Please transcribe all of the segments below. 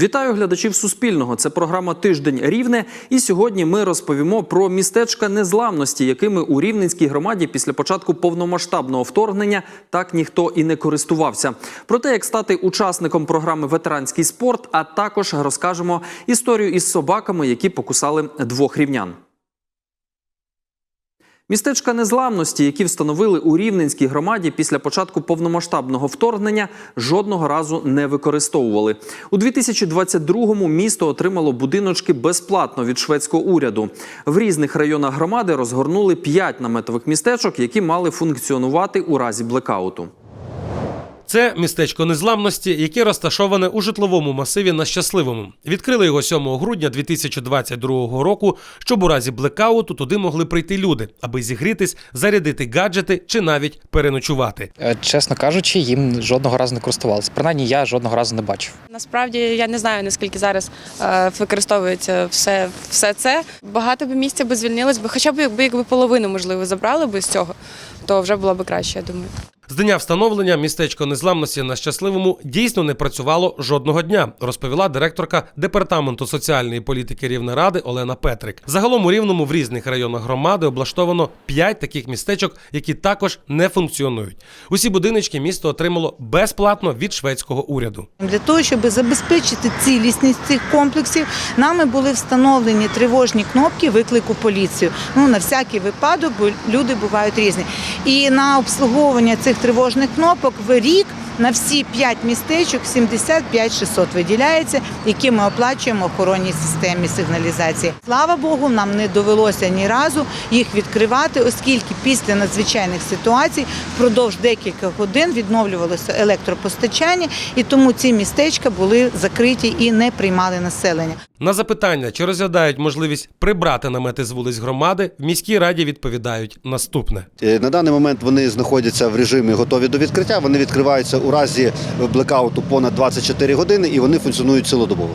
Вітаю глядачів Суспільного. Це програма Тиждень Рівне. І сьогодні ми розповімо про містечка незламності, якими у Рівненській громаді після початку повномасштабного вторгнення так ніхто і не користувався. Про те, як стати учасником програми Ветеранський спорт, а також розкажемо історію із собаками, які покусали двох рівнян. Містечка незламності, які встановили у Рівненській громаді після початку повномасштабного вторгнення, жодного разу не використовували. У 2022-му місто отримало будиночки безплатно від шведського уряду. В різних районах громади розгорнули п'ять наметових містечок, які мали функціонувати у разі блекауту. Це містечко незламності, яке розташоване у житловому масиві на щасливому. Відкрили його 7 грудня 2022 року, щоб у разі блекауту туди могли прийти люди, аби зігрітись, зарядити гаджети чи навіть переночувати. Е, Чесно кажучи, їм жодного разу не користувалися. Принаймні, я жодного разу не бачив. Насправді я не знаю наскільки зараз е, використовується все, все це. Багато б місця би звільнилось би, хоча б якби якби половину можливо забрали би з цього, то вже було б краще, я думаю. З дня встановлення містечко незламності на щасливому дійсно не працювало жодного дня, розповіла директорка департаменту соціальної політики Рівнеради Олена Петрик. Загалом у рівному в різних районах громади облаштовано 5 таких містечок, які також не функціонують. Усі будиночки місто отримало безплатно від шведського уряду. Для того, щоб забезпечити цілісність цих комплексів, нами були встановлені тривожні кнопки виклику поліцію. Ну на всякий випадок, бо люди бувають різні. І на обслуговування цих тривожних кнопок в рік на всі 5 містечок 75 600 виділяється, які ми оплачуємо охоронній системі сигналізації. Слава Богу, нам не довелося ні разу їх відкривати, оскільки після надзвичайних ситуацій впродовж декілька годин відновлювалося електропостачання, і тому ці містечка були закриті і не приймали населення. На запитання, чи розглядають можливість прибрати намети з вулиць громади, в міській раді відповідають наступне. Е, На даний момент вони знаходяться в режимі готові до відкриття. Вони відкриваються у разі блекауту понад 24 години і вони функціонують цілодобово.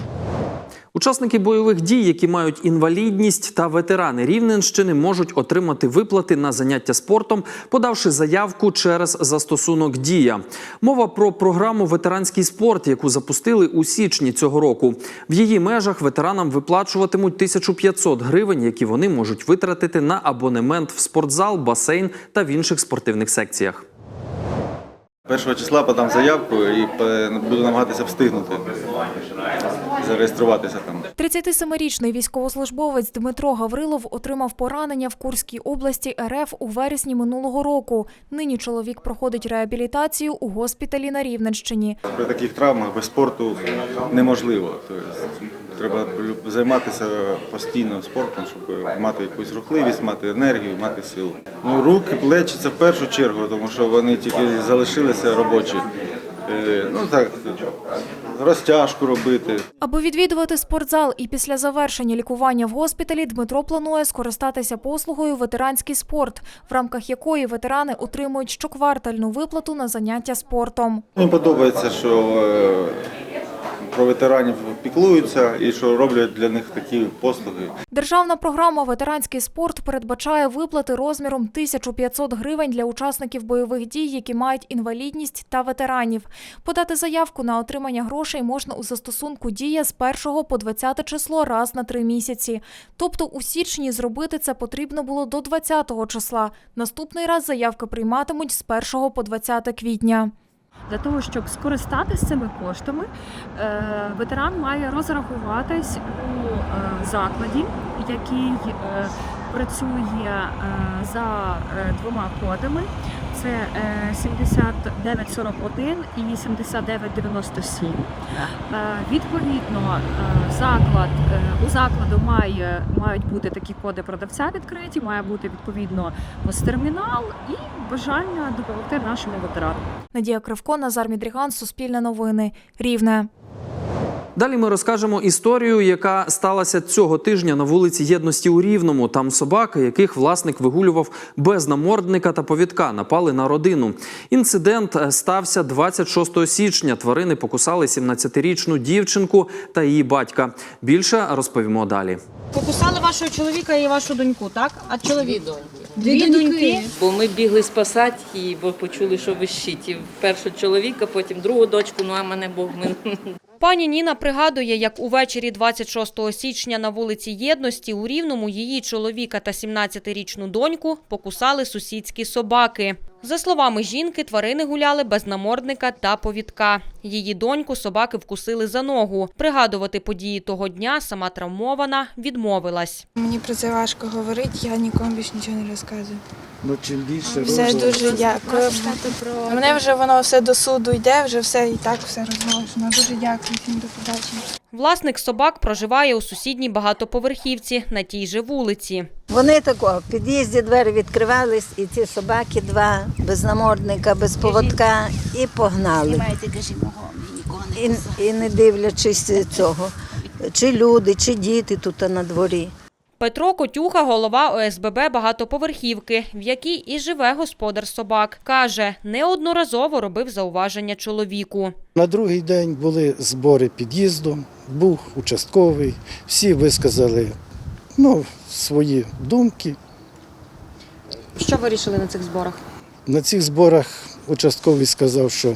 Учасники бойових дій, які мають інвалідність та ветерани Рівненщини, можуть отримати виплати на заняття спортом, подавши заявку через застосунок Дія. Мова про програму Ветеранський спорт, яку запустили у січні цього року. В її межах ветеранам виплачуватимуть 1500 гривень, які вони можуть витратити на абонемент в спортзал, басейн та в інших спортивних секціях. Першого числа подам заявку і е, буду намагатися встигнути зареєструватися там. 37-річний військовослужбовець Дмитро Гаврилов отримав поранення в Курській області РФ у вересні минулого року. Нині чоловік проходить реабілітацію у госпіталі на Рівненщині. При таких травмах без спорту неможливо. Тобто, треба займатися постійно спортом, щоб мати якусь рухливість, мати енергію, мати силу. Ну, руки, плечі це в першу чергу, тому що вони тільки залишилися робочі. Е, Ну так, розтяжку робити. Аби відвідувати спортзал і після завершення лікування в госпіталі Дмитро планує скористатися послугою ветеранський спорт, в рамках якої ветерани отримують щоквартальну виплату на заняття спортом. Мені подобається, що е, про ветеранів піклуються і що роблять для них такі послуги. Державна програма Ветеранський спорт передбачає виплати розміром 1500 гривень для учасників бойових дій, які мають інвалідність та ветеранів. Подати заявку на отримання грошей можна у застосунку Дія з 1 по 20 число раз на три місяці. Тобто у січні зробити це потрібно було до 20 числа. Наступний раз заявки прийматимуть з 1 по 20 квітня. Для того, щоб скористатися цими коштами, е, ветеран має розрахуватись у е, закладі, який е, працює е, за е, двома кодами. Це е, 7941 і 7997. Е, Відповідно, е, заклад е, у закладу має мають бути такі коди продавця відкриті, має бути відповідно термінал і бажання допомогти нашому ветерану. Надія Кривко, Назар Мідріган, Суспільне новини, Рівне. Далі ми розкажемо історію, яка сталася цього тижня на вулиці Єдності у Рівному. Там собаки, яких власник вигулював без намордника та повідка, напали на родину. Інцидент е, стався 26 січня. Тварини покусали 17-річну дівчинку та її батька. Більше розповімо далі. Покусали вашого чоловіка і вашу доньку, так? А чоловік? Дві доньки. Дві доньки. Бо ми бігли спасати її, бо почули, що вищить. І першу чоловіка, потім другу дочку, ну а мене Бог мин. Пані Ніна пригадує, як увечері 26 січня на вулиці Єдності у Рівному її чоловіка та 17-річну доньку покусали сусідські собаки. За словами жінки, тварини гуляли без намордника та повідка. Її доньку собаки вкусили за ногу. Пригадувати події того дня сама травмована відмовилась. Мені про це важко говорити, я нікому більше нічого не розказую. Ну чим більше Все дуже дякую. Мене вже воно все до суду йде, вже все і так все розголошено. Дуже дякую всім до побачення. Власник собак проживає у сусідній багатоповерхівці на тій же вулиці. Вони тако, в під'їзді двері відкривались, і ці собаки два без намордника, без поводка, і погнали. І, і не дивлячись цього, чи люди, чи діти тут на дворі. Петро Котюха, голова ОСББ багатоповерхівки, в якій і живе господар собак. Каже, неодноразово робив зауваження чоловіку. На другий день були збори під'їзду, був участковий, всі висказали ну, свої думки. Що вирішили на цих зборах? На цих зборах участковий сказав, що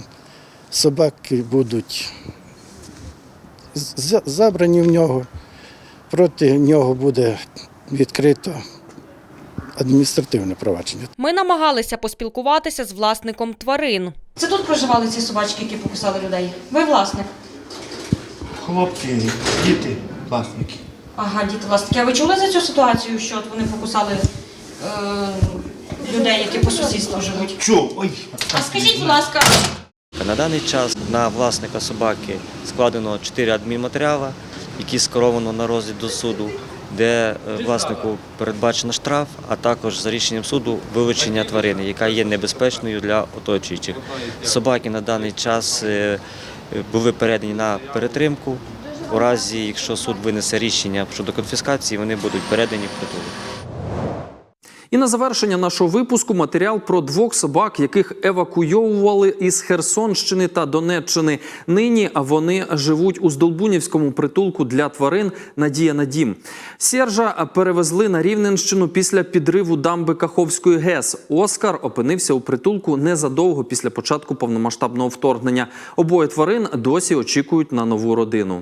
собаки будуть забрані в нього, проти нього буде відкрито адміністративне провадження. Ми намагалися поспілкуватися з власником тварин. Це тут проживали ці собачки, які покусали людей. Ви власник? Хлопці, діти, власники. Ага, діти власники. А ви чули за цю ситуацію, що от вони покусали е, людей, які по сусідству живуть? Чув, ой. А скажіть, будь ласка, На даний час на власника собаки складено 4 адмінматеріали, які скеровано на розгляд до суду, де е, власнику передбачено штраф, а також за рішенням суду вилучення тварини, яка є небезпечною для оточуючих. Собаки на даний час е, були передані на перетримку. У разі, якщо суд винесе рішення щодо конфіскації, вони будуть передані в притулок. І на завершення нашого випуску матеріал про двох собак, яких евакуйовували із Херсонщини та Донеччини. Нині вони живуть у Здолбунівському притулку для тварин Надія на дім. Сержа перевезли на Рівненщину після підриву дамби Каховської ГЕС. Оскар опинився у притулку незадовго після початку повномасштабного вторгнення. Обоє тварин досі очікують на нову родину.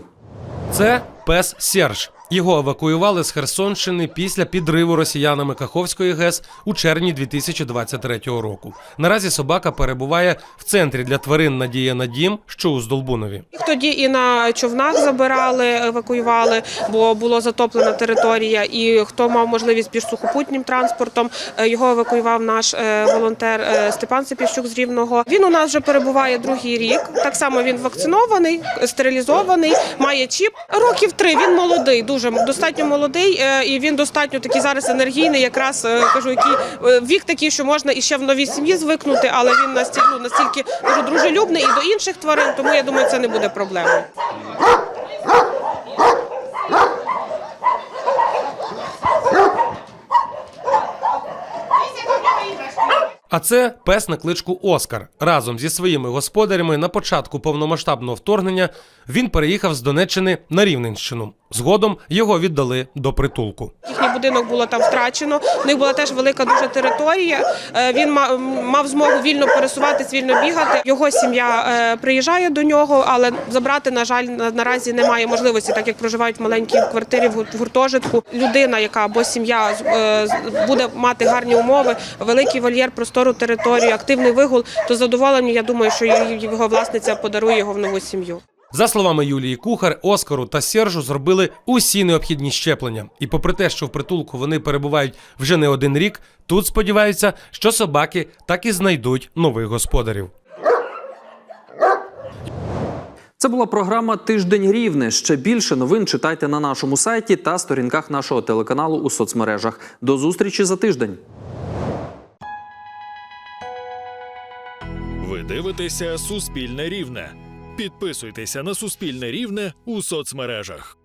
Це пес Серж. Його евакуювали з Херсонщини після підриву росіянами Каховської ГЕС у червні 2023 року. Наразі собака перебуває в центрі для тварин Надія на дім, що у Здолбунові. Тоді і на човнах забирали, евакуювали, бо була затоплена територія. І хто мав можливість більш сухопутнім транспортом, е, його евакуював наш е, волонтер е, Степан Сипівчук з Рівного. Він у нас вже перебуває другий рік. Так само він вакцинований, стерилізований, має чіп. Років три. Він молодий, дуже достатньо молодий, е, і він достатньо такий зараз енергійний. Якраз е, кажу, який е, вік такий, що можна і ще в новій сім'ї звикнути, але він настільки, ну, настільки дуже дружелюбний і до інших тварин, тому я думаю, це не буде проблемою. А це пес на кличку Оскар. Разом зі своїми господарями на початку повномасштабного вторгнення він переїхав з Донеччини на Рівненщину. Згодом його віддали до притулку. Їхній будинок було там втрачено. В них була теж велика дуже територія. Е, Він ма- мав змогу вільно пересуватись, вільно бігати. Його сім'я е, приїжджає до нього, але забрати, на жаль, наразі немає можливості, так як проживають в маленькій квартирі в гуртожитку. Людина, яка або сім'я е, буде мати гарні умови, великий вольєр, простору територію, активний вигул, то з задоволенням я думаю, що його власниця подарує його в нову сім'ю. За словами Юлії Кухар, Оскару та Сержу зробили усі необхідні щеплення. І попри те, що в притулку вони перебувають вже не один рік, тут сподіваються, що собаки так і знайдуть нових господарів. Це була програма Тиждень Рівне. Ще більше новин читайте на нашому сайті та сторінках нашого телеканалу у соцмережах. До зустрічі за тиждень. Ви дивитеся Суспільне Рівне. Підписуйтеся на Суспільне Рівне у соцмережах.